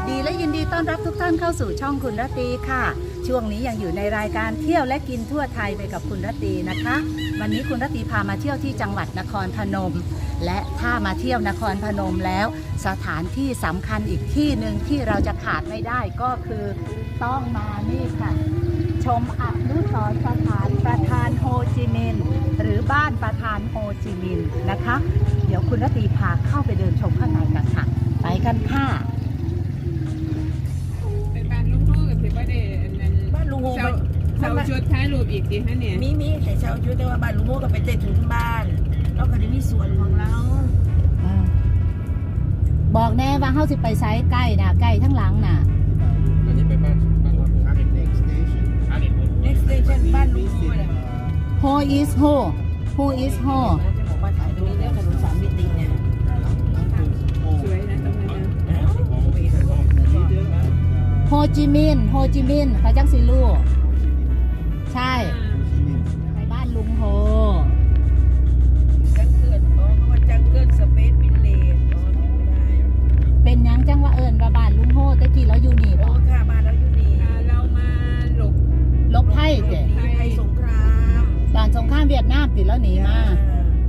สดีและยินดีต้อนรับทุกท่านเข้าสู่ช่องคุณรตีค่ะ ช่วงนี้ยังอยู่ในรายการเที่ยวและกินทั่วไทยไปกับคุณรตีนะคะ วันนี้คุณรตีพามาเที่ยวที่จังหวัดนครพนม และถ้ามาเที่ยวนครพนมแล้ว สถานที่สำคัญอีกที่หนึ่งที่เราจะขาดไม่ได้ก็คือต้องมานี่ค่ะ ชมอนุสรสถานประธานโฮจิมินห์หรือบ้านประธานโฮจิมินห์นะคะ เดี๋ยวคุณรตีพาเข้าไปเดินชมข้างในกันค่ะ ไปกันค่ะ บ้านลุงโฮเสามันเสาชุดท้ายรูปอีกดีฮะเนี่ยมีมีแต่เช้าชุดแต่ว่าบ้านลุงโฮก็เป็นเต็ถึงบ้านแล้วก็จะมีสวนของเราบอกแน่ว่าเฮาสิไปไซส์ใกล้น่ะใกล้ทั้งหลังน่ะ อันนี้ไปบ้านบ้านรถ next station. next station บ้านลุงโฮเนี่ย Who is who Who is who จิมินห์โฮจิมินห์เขาจังสิลูกใช่ไปบ้านลุงโฮ จังเกิดอ๋อเพราะว่าจังเกิดสเปซวิลเลจอ๋อไม่ได้เป็นหยังจังว่าเอิญว่าบ้านลุงโฮแต่กี้เราอยู่นี่โอ้บ่ค่ะบ้านเราอยู่นี่พาเรามาหลบลบไพ่เจ้ไทยสงครามตอนสงครามเวียดนามติดแล้วหนีมา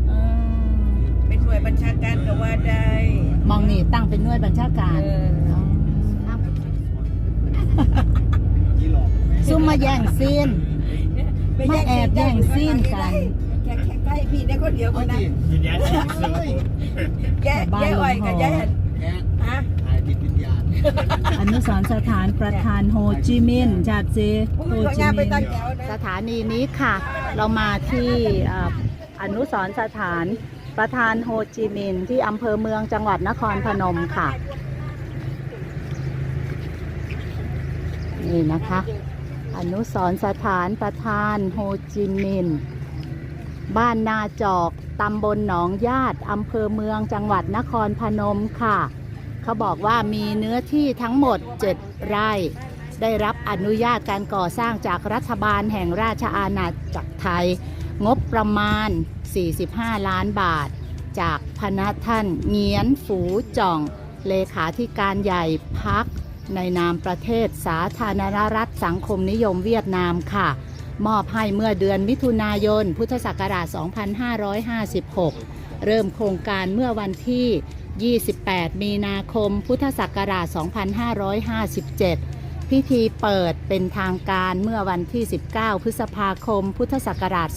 อืมเป็นหน่วยบัญชาการก็ว่าได้มองนี่ตั้งเป็นหน่วยบัญชาการ เออ ซุ่มมาแย่งซีน มาแอบแย่งซีนกันแค่แค่ใกล้พี่ได้คนเดียวคนนั้นแย่แย่อ่อยกับแย่เห็นฮะถ่ายติดวิญญาณอนุสรณ์สถานประธานโฮจิมินห์จากเจพวกโฮเราจิงานไปมินตั้งห์แถวนะสถานีนี้ค่ะ เรามาที่อ่าอนุสรณ์สถานประธานโฮจิมินห์ที่อำเภอเมืองจังหวัดนครพนมค่ะ นี่นะคะ อนุสรสถานประธานโฮจิมินห์บ้านนาจอกตำบลหนองญาติอำเภอเมืองจังหวัดนครพนมค่ะ เขาบอกว่ามีเนื้อที่ทั้งหมด 7 ไร่ ได้รับอนุญาตการก่อสร้างจากรัฐบาลแห่งราชอาณาจักรไทย งบประมาณ 45 ล้านบาท จากพนักท่านเงียนฝูจ่อง เลขาธิการใหญ่พัก ในนามประเทศสาธารณรัฐสังคมนิยมเวียดนามค่ะ มอบให้เมื่อเดือนมิถุนายน พุทธศักราช 2556 เริ่มโครงการเมื่อวันที่ 28 มีนาคม พุทธศักราช 2557 พิธีเปิดเป็นทางการเมื่อวันที่ 19 พฤษภาคม พุทธศักราช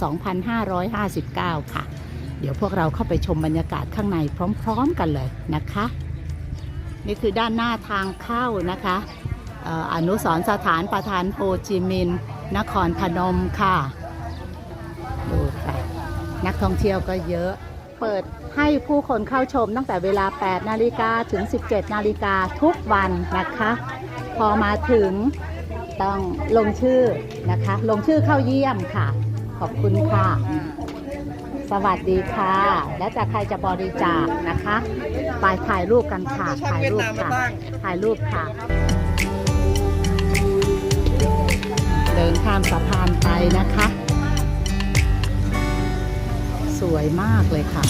2559 ค่ะ เดี๋ยวพวกเราเข้าไปชมบรรยากาศข้างในพร้อม ๆ กันเลยนะคะ นี่คือด้านหน้าทางเข้านะคะออนุสรสถานประธานโฮจิมินห์นครพนมค่ะดูไปนักท่องเที่ยวก็เยอะ เปิดให้ผู้คนเข้าชมตั้งแต่เวลา 8 นาฬิกาถึง 17 นาฬิกาทุกวันนะคะ พอมาถึงต้องลงชื่อนะคะ ลงชื่อเข้าเยี่ยมค่ะ ขอบคุณค่ะ สวัสดีค่ะ แล้วจะใครจะบริจาคนะคะ ไปถ่ายรูปกันค่ะ ถ่ายรูปค่ะ ถ่ายรูปค่ะ เดินข้ามสะพานไปนะคะ สวยมากเลยค่ะ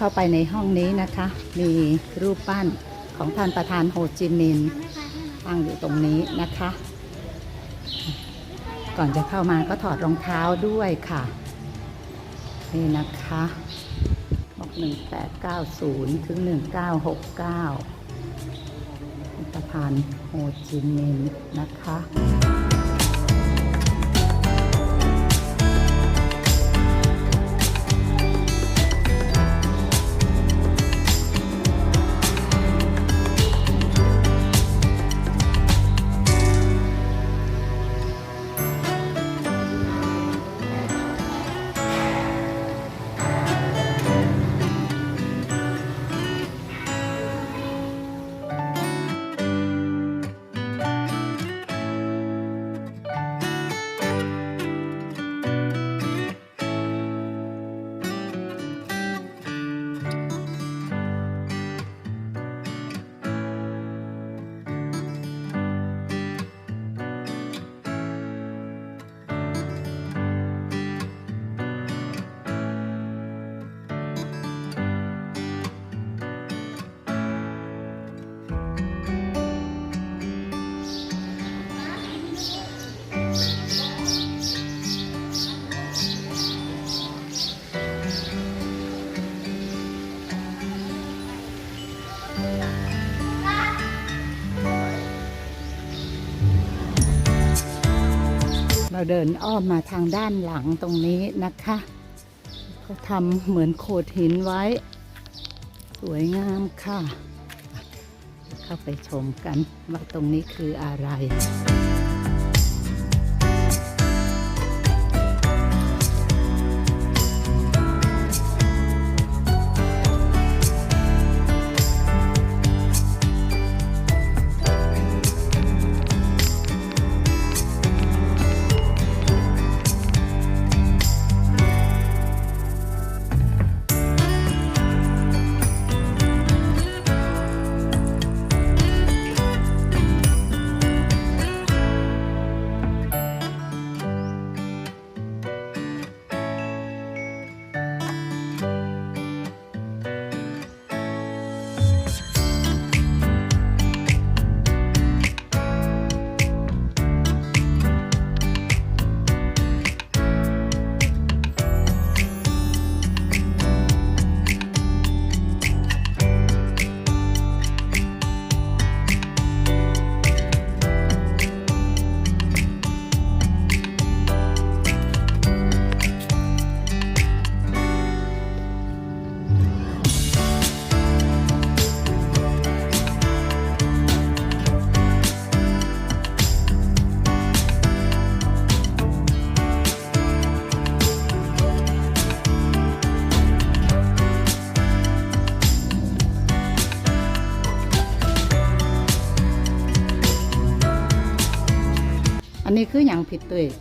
เข้าไปในห้องนี้นะคะ มีรูปปั้นของท่านประธานโฮจิมินห์ตั้งอยู่ตรงนี้นะคะ ก่อนจะเข้ามาก็ถอดรองเท้าด้วยค่ะ นี่นะคะบอก1890 ถึง 1969ประธานโฮจิมินห์นะคะ เดินอ้อมมาทางด้านหลังตรงนี้นะคะเขาทำเหมือนโขดหินไว้ สวยงามค่ะ เข้าไปชมกันว่าตรงนี้คืออะไร อันนี้คืออย่างผิดตัวเอง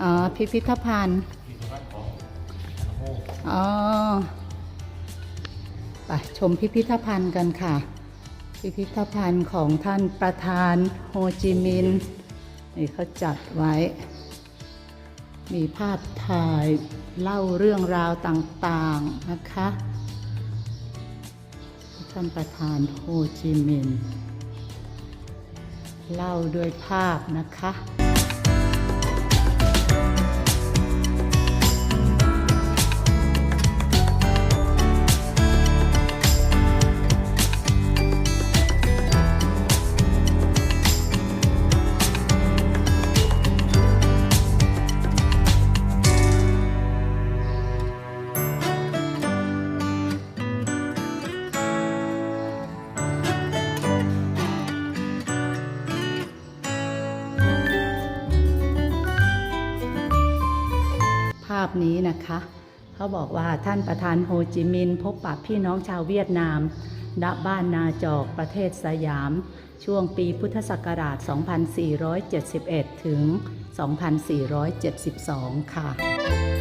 อ๋อพิพิธภัณฑ์อ๋อไปชมพิพิธภัณฑ์กันค่ะ พิพิธภัณฑ์ของท่านประธานโฮจิมินห์นี่เขาจัดไว้ มีภาพถ่ายเล่าเรื่องราวต่างๆนะคะ ท่านประธานโฮจิมินห์ เล่าด้วยภาพนะคะาพนี้นะคะ เขาบอกว่าท่านประธานโฮจิมินห์พบปะพี่น้องชาวเวียดนามณบ้านนาจอกประเทศสยาม ช่วงปีพุทธศักราช 2471 ถึง 2472 ค่ะ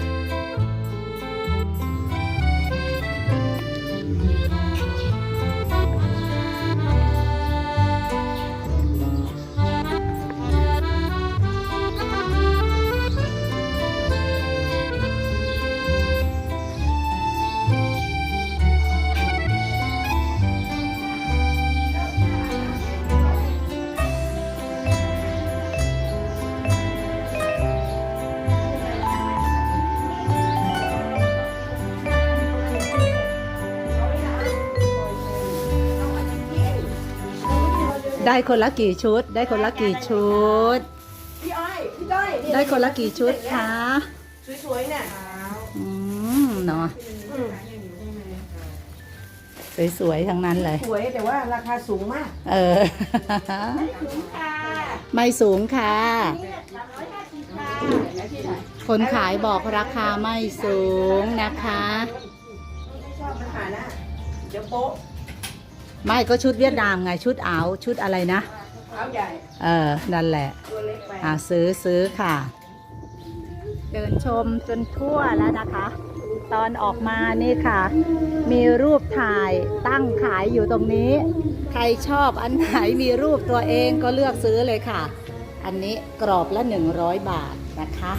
ได้คนละกี่ชุด ได้คนละกี่ชุด พี่อ้อยพี่ก้อยได้คนละกี่ชุดคะสวยๆเนี่ยอืมเนาะสวยๆทั้งนั้นเลย สวยแต่ว่าราคาสูงมากเออค่ะไม่สูงค่ะ นี่สามร้อยห้าสิบค่ะคนขายบอกราคาไม่สูงนะคะ ไม่ชอบอาหารนะเดี๋ยวโป๊ะ ไม่ก็ชุดเวียดนามไงชุดอาวชุดอะไรนะ เอาใหญ่ เออ นั่นแหละ ตัวเล็กไป อ่าซื้อซื้อค่ะ เดินชมจนทั่วแล้วนะคะ ตอนออกมานี่ค่ะ มีรูปถ่ายตั้งขายอยู่ตรงนี้ ใครชอบอันไหนมีรูปตัวเองก็เลือกซื้อเลยค่ะ อันนี้กรอบละ 100 บาทนะคะ